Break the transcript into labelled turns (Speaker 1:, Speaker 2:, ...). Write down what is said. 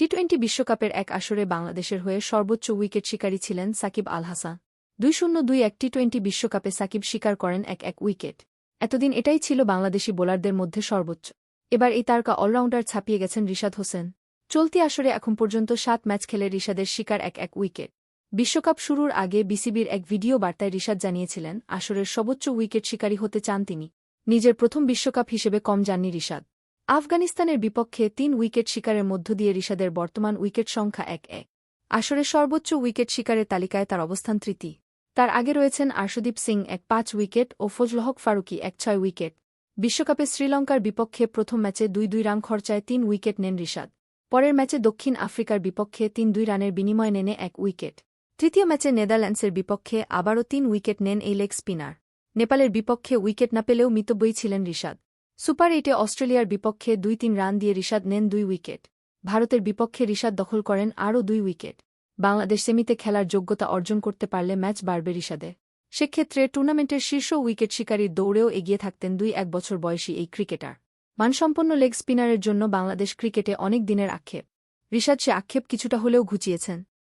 Speaker 1: T twenty বিশ্বকাপের এক আসরে বাংলাদেশের হয়ে সর্বোচ্চ উইকেট শিকারী ছিলেন সাকিব আল হাসান দুই শূন্য দুই এক টি টোয়েন্টি বিশ্বকাপে সাকিব শিকার করেন এক এক উইকেট। এতদিন এটাই ছিল বাংলাদেশি বোলারদের মধ্যে সর্বোচ্চ। এবার এই তারকা অলরাউন্ডার ছাপিয়ে গেছেন রিশাদ হোসেন। চলতি আসরে এখন পর্যন্ত সাত ম্যাচ খেলে রিশাদের শিকার এক এক উইকেট। বিশ্বকাপ শুরুর আগে বিসিবির এক ভিডিও বার্তায় রিশাদ জানিয়েছিলেন, আসরের সর্বোচ্চ উইকেট শিকারী হতে চান তিনি। নিজের প্রথম বিশ্বকাপ হিসেবে কম যাননি রিশাদ। আফগানিস্তানের বিপক্ষে তিন উইকেট শিকারের মধ্য দিয়ে রিশাদের বর্তমান উইকেট সংখ্যা এক এক। আসরে সর্বোচ্চ উইকেট শিকারের তালিকায় তার অবস্থান তৃতীয় তার আগে রয়েছেন আর্শদীপ সিং এক পাঁচ উইকেট ও ফজলহক ফারুকি এক ছয় উইকেট। বিশ্বকাপে শ্রীলঙ্কার বিপক্ষে প্রথম ম্যাচে দুই দুই রান খরচায় তিন উইকেট নেন রিশাদ। পরের ম্যাচে দক্ষিণ আফ্রিকার বিপক্ষে তিন দুই রানের বিনিময়ে নেনে এক উইকেট। তৃতীয় ম্যাচে নেদারল্যান্ডসের বিপক্ষে আবারও তিন উইকেট নেন এই লেগ স্পিনার। নেপালের বিপক্ষে উইকেট না পেলেও মিতব্যয়ী ছিলেন রিশাদ। সুপার এইটে অস্ট্রেলিয়ার বিপক্ষে দুই তিন রান দিয়ে রিশাদ নেন দুই উইকেট। ভারতের বিপক্ষে রিশাদ দখল করেন আরও দুই উইকেট। বাংলাদেশ সেমিতে খেলার যোগ্যতা অর্জন করতে পারলে ম্যাচ বাড়বে রিশাদের সেক্ষেত্রে টুর্নামেন্টের শীর্ষ উইকেট শিকারীর দৌড়েও এগিয়ে থাকতেন দুই এক বছর বয়সী এই ক্রিকেটার। মানসম্পন্ন লেগ স্পিনারের জন্য বাংলাদেশ ক্রিকেটে অনেক দিনের আক্ষেপ। রিশাদ সে আক্ষেপ কিছুটা হলেও ঘুচিয়েছেন।